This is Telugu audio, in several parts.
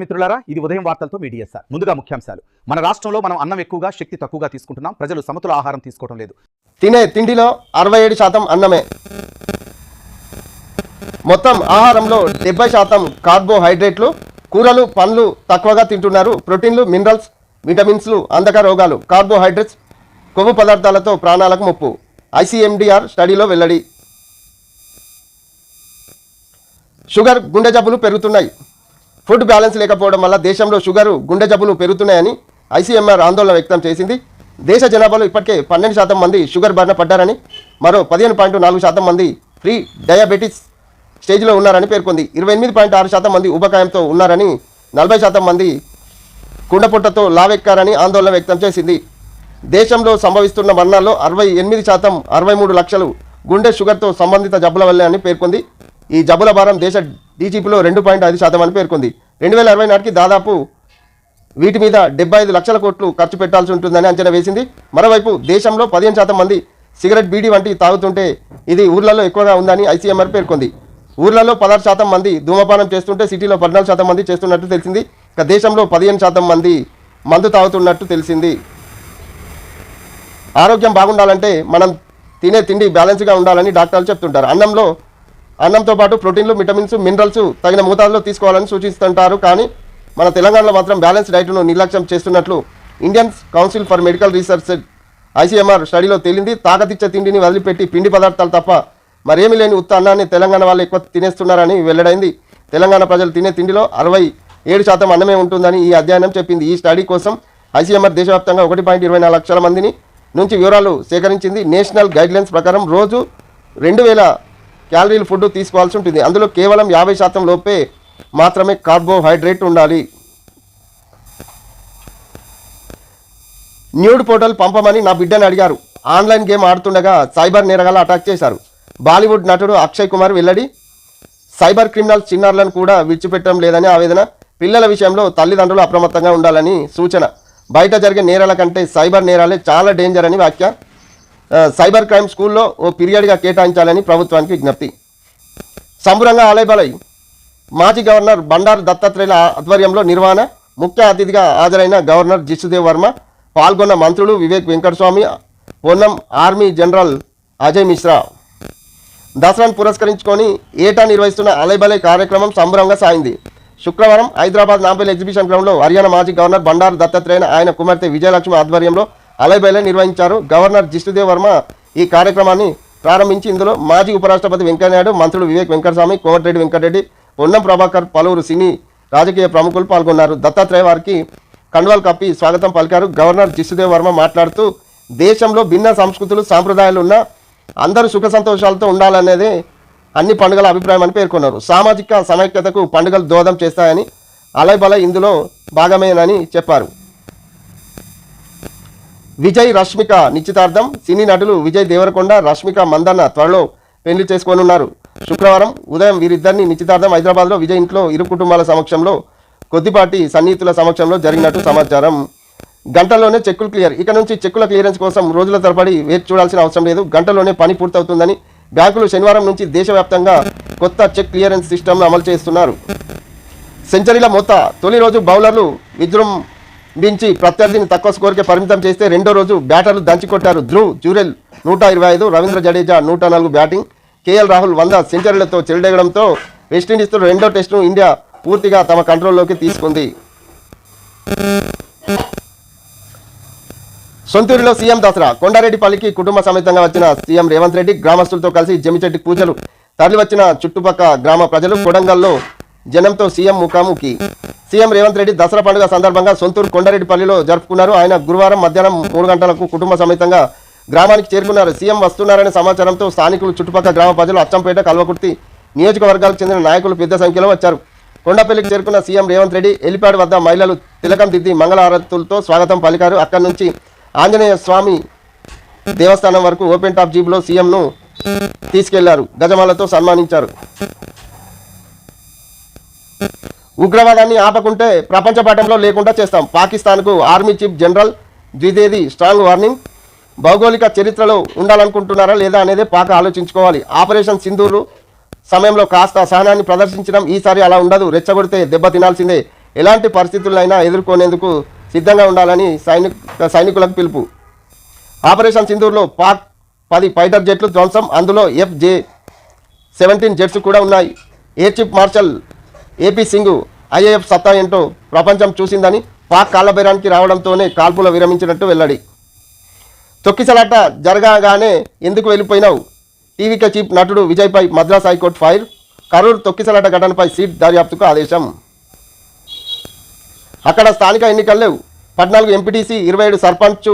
మిత్రులారా ఇది ఉదయం వార్తలతో మీ డిఎస్ఆర్ ముందుగా ముఖ్యాంశాలు. మన రాష్ట్రంలో మనం అన్నం ఎక్కువగా శక్తి తక్కువగా తీసుకుంటున్నాం. ప్రజలు సమతుల ఆహారం తీసుకోవడం లేదు. తినే తిండిలో అరవై ఏడు శాతం అన్నమే. మొత్తం ఆహారంలో డెబ్బై శాతం కార్బోహైడ్రేట్లు. కూరలు పండ్లు తక్కువగా తింటున్నారు. ప్రోటీన్లు మినరల్స్ విటమిన్స్లు అందక రోగాలు కార్బోహైడ్రేట్స్ కొవ్వు పదార్థాలతో ప్రాణాలకు ముప్పు. ఐసీఎండిఆర్ స్టడీలో వెల్లడి. షుగర్ గుండె జబ్బులు పెరుగుతున్నాయి. ఫుడ్ బ్యాలెన్స్ లేకపోవడం వల్ల దేశంలో షుగరు గుండె జబ్బులు పెరుగుతున్నాయని ఐసీఎంఆర్ ఆందోళన వ్యక్తం చేసింది. దేశ జనాభాలో ఇప్పటికే పన్నెండు శాతం మంది షుగర్ బారిన పడ్డారని మరో పదిహేను పాయింట్ నాలుగు శాతం మంది ప్రీ డయాబెటిస్ స్టేజ్లో ఉన్నారని పేర్కొంది. ఇరవై ఎనిమిది పాయింట్ ఆరు శాతం మంది ఉబకాయంతో ఉన్నారని నలభై శాతం మంది కుండపుట్టతో లావెక్కారని ఆందోళన వ్యక్తం చేసింది. దేశంలో సంభవిస్తున్న మరణాల్లో అరవై ఎనిమిది శాతం అరవై మూడు లక్షలు గుండె షుగర్తో సంబంధిత జబ్బుల వల్లే అని పేర్కొంది. ఈ జబ్బుల భారం దేశ డీజీపీలో రెండు పాయింట్ ఐదు శాతం అని పేర్కొంది. రెండు వేల అరవై నాటికి దాదాపు వీటి మీద డెబ్బై ఐదు లక్షల కోట్లు ఖర్చు పెట్టాల్సి ఉంటుందని అంచనా వేసింది. మరోవైపు దేశంలో పదిహేను శాతం మంది సిగరెట్ బీడీ వంటి తాగుతుంటే ఇది ఊర్లలో ఎక్కువగా ఉందని ఐసీఎంఆర్ పేర్కొంది. ఊర్లలో పదహారు శాతం మంది ధూమపానం చేస్తుంటే సిటీలో పద్నాలుగు శాతం మంది చేస్తున్నట్టు తెలిసింది. ఇక దేశంలో పదిహేను శాతం మంది మందు తాగుతున్నట్టు తెలిసింది. ఆరోగ్యం బాగుండాలంటే మనం తినే తిండి బ్యాలెన్స్గా ఉండాలని డాక్టర్లు చెప్తుంటారు. అన్నంలో అన్నంతో పాటు ప్రోటీన్లు విటమిన్స్ మినరల్స్ తగిన మోతాదులో తీసుకోవాలని సూచిస్తుంటారు. కానీ మన తెలంగాణలో మాత్రం బ్యాలెన్స్ డైట్ను నిర్లక్ష్యం చేస్తున్నట్లు Indian council for medical research ICMR స్టడీలో తేలింది. తాకతిచ్చే తిండిని వదిలిపెట్టి పిండి పదార్థాలు తప్ప మరేమీ లేని ఉత్త అన్నాన్ని తెలంగాణ వాళ్ళు ఎక్కువ తినేస్తున్నారని వెల్లడైంది. తెలంగాణ ప్రజలు తినే తిండిలో అరవై ఏడు శాతం అన్నమే ఉంటుందని ఈ అధ్యయనం చెప్పింది. ఈ స్టడీ కోసం ఐసీఎంఆర్ దేశవ్యాప్తంగా ఒకటి పాయింట్ ఇరవై నాలుగు లక్షల మందిని నుంచి వివరాలు సేకరించింది నేషనల్ గైడ్లైన్స్ ప్రకారం రోజు రెండు వేల క్యాలరీలు ఫుడ్ తీసుకోవాల్సి ఉంటుంది. అందులో కేవలం యాభై శాతం లోపే మాత్రమే కార్బోహైడ్రేట్ ఉండాలి. న్యూడ్ పోర్టల్ పంపమని నా బిడ్డని అడిగారు. ఆన్లైన్ గేమ్ ఆడుతుండగా సైబర్ నేరగాలు అటాక్ చేశారు. బాలీవుడ్ నటుడు అక్షయ్ కుమార్ వెల్లడి సైబర్ క్రిమినల్ చిన్నారులను కూడా విడిచిపెట్టడం లేదని ఆవేదన పిల్లల విషయంలో తల్లిదండ్రులు అప్రమత్తంగా ఉండాలని సూచన. బయట జరిగే నేరాల కంటే సైబర్ నేరాలే చాలా డేంజర్ అని వ్యాఖ్య. సైబర్ క్రైమ్ స్కూల్లో ఓ పీరియడ్గా కేటాయించాలని ప్రభుత్వానికి విజ్ఞప్తి. సంబురంగా ఆలయబలై మాజీ గవర్నర్ బండారు దత్తాత్రేయుల ఆధ్వర్యంలో నిర్వహణ ముఖ్య అతిథిగా హాజరైన గవర్నర్ జిష్ణుదేవ్ వర్మ పాల్గొన్న మంత్రులు వివేక్ వెంకటస్వామి పొన్నం ఆర్మీ జనరల్ అజయ్ మిశ్రా. దసరాను పురస్కరించుకొని ఏటా నిర్వహిస్తున్న అలైబలై కార్యక్రమం సంబరంగా సాగింది. శుక్రవారం హైదరాబాద్ నాంపల్లి ఎగ్జిబిషన్ గ్రౌండ్లో హర్యానా మాజీ గవర్నర్ బండారు దత్తాత్రేయన ఆయన కుమార్తె విజయలక్ష్మి ఆధ్వర్యంలో అలైబలై నిర్వహించారు గవర్నర్ జిష్ణుదేవ్ వర్మ ఈ కార్యక్రమాన్ని ప్రారంభించి ఇందులో మాజీ ఉపరాష్ట్రపతి వెంకయ్యనాయుడు మంత్రులు వివేక్ వెంకటస్వామి కోమటిరెడ్డి వెంకటరెడ్డి పొన్నం ప్రభాకర్ పలువురు సినీ రాజకీయ ప్రముఖులు పాల్గొన్నారు. దత్తాత్రేయ వారికి కండువాలు కప్పి స్వాగతం పలికారు గవర్నర్ జిష్ణుదేవ్ వర్మ మాట్లాడుతూ దేశంలో భిన్న సంస్కృతులు సాంప్రదాయాలు ఉన్న అందరూ సుఖ సంతోషాలతో ఉండాలనేదే అన్ని పండుగల అభిప్రాయం అని పేర్కొన్నారు. సామాజిక సమైక్యతకు పండుగలు దోహదం చేస్తాయని అలైబల ఇందులో భాగమేనని చెప్పారు. విజయ్ రష్మిక నిశ్చితార్థం. సినీ నటులు విజయ్ దేవరకొండ రష్మిక మందన్న త్వరలో పెళ్ళి చేసుకోనున్నారు. శుక్రవారం ఉదయం వీరిద్దరిని నిశ్చితార్థం హైదరాబాద్లో విజయ్ ఇంట్లో ఇరు కుటుంబాల సమక్షంలో కొద్దిపాటి సన్నిహితుల సమక్షంలో జరిగినట్టు సమాచారం. గంటలోనే చెక్కులు క్లియర్. ఇక నుంచి చెక్కుల క్లియరెన్స్ కోసం రోజుల తరబడి వేచి చూడాల్సిన అవసరం లేదు. గంటలోనే పని పూర్తవుతుందని బ్యాంకులు శనివారం నుంచి దేశవ్యాప్తంగా కొత్త చెక్ క్లియరెన్స్ సిస్టమ్ను అమలు చేస్తున్నారు. సెంచరీల మొత్త తొలి రోజు బౌలర్లు మించి ప్రత్యర్థిని తక్కువ స్కోర్కే పరిమితం చేస్తే రెండో రోజు బ్యాటర్లు దంచికొట్టారు ధ్రువ్ జూరెల్ నూట ఇరవై ఐదు రవీంద్ర జడేజా నూట నాలుగు బ్యాటింగ్. కేఎల్ రాహుల్ వంద సెంచరీలతో చెలడగడంతో వెస్టిండీస్తో రెండో టెస్టును ఇండియా పూర్తిగా తమ కంట్రోల్లోకి తీసుకుంది. సొంతూరులో సీఎం దసరా. కొండారెడ్డిపల్లికి కుటుంబ సమేతంగా వచ్చిన సీఎం రేవంత్ రెడ్డి గ్రామస్తులతో కలిసి జమిచెట్టి పూజలు. తరలివచ్చిన చుట్టుపక్క గ్రామ ప్రజలు కొడంగల్లో జనంతో సీఎం ముఖాముఖి. సీఎం రేవంత్ రెడ్డి దసరా పండుగ సందర్భంగా సొంతూరు కొండారెడ్డిపల్లిలో జరుపుకున్నారు. ఆయన గురువారం మధ్యాహ్నం మూడు గంటలకు కుటుంబ సమేతంగా గ్రామానికి చేరుకున్నారు. సీఎం వస్తున్నారనే సమాచారంతో స్థానికులు చుట్టుపక్కల గ్రామ ప్రజలు అచ్చంపేట కల్వకుర్తి నియోజకవర్గాలకు చెందిన నాయకులు పెద్ద సంఖ్యలో వచ్చారు. కొండపల్లికి చేరుకున్న సీఎం రేవంత్ రెడ్డి ఎలిపాడు వద్ద మహిళలు తిలకం దిద్ది మంగళహారతులతో స్వాగతం పలికారు. అక్కడి నుంచి ఆంజనేయ స్వామి దేవస్థానం వరకు ఓపెన్ టాప్ జీప్లో సీఎంను తీసుకెళ్ళారు. గజమాలతో సన్మానించారు. ఉగ్రవాదాన్ని ఆపకుంటే ప్రపంచ పటంలో లేకుండా చేస్తాం. పాకిస్తాన్కు army chief general Dwivedi strong warning. భౌగోళిక చరిత్రలో ఉండాలనుకుంటున్నారా లేదా అనేది పాక ఆలోచించుకోవాలి. ఆపరేషన్ సింధూరు సమయంలో కాస్త సహనాన్ని ప్రదర్శించడం ఈసారి అలా ఉండదు. రెచ్చగొడితే దెబ్బ తినాల్సిందే. ఎలాంటి పరిస్థితులైనా ఎదుర్కొనేందుకు సిద్ధంగా ఉండాలని సైనిక సైనికులకు పిలుపు. ఆపరేషన్ సింధూర్లో పాక్ పది ఫైటర్ జెట్లు ధ్వంసం. అందులో ఎఫ్ జే సెవెంటీన్ జెట్స్ కూడా ఉన్నాయి. Air chief marshal AP Singh IAF సత్తా ఏంటో ప్రపంచం చూసిందని పాక్ కాళ్ళబేరానికి రావడంతోనే కాల్పులు విరమించినట్టు వెల్లడి. తొక్కిసలాట జరగగానే ఎందుకు వెళ్ళిపోయినావు? టీవీకే చీఫ్ నటుడు విజయ్పై Madras high court fire Karur తొక్కిసలాట ఘటనపై సీట్ దర్యాప్తుకు ఆదేశం. అక్కడ స్థానిక ఎన్నికలు లేవు. పద్నాలుగు ఎంపీటీసీ ఇరవై ఏడు సర్పంచ్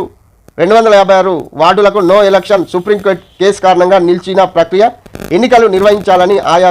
రెండు వందల యాభై ఆరు వార్డులకు no election supreme court case కారణంగా నిలిచిన ప్రక్రియ ఎన్నికలు నిర్వహించాలని ఆయా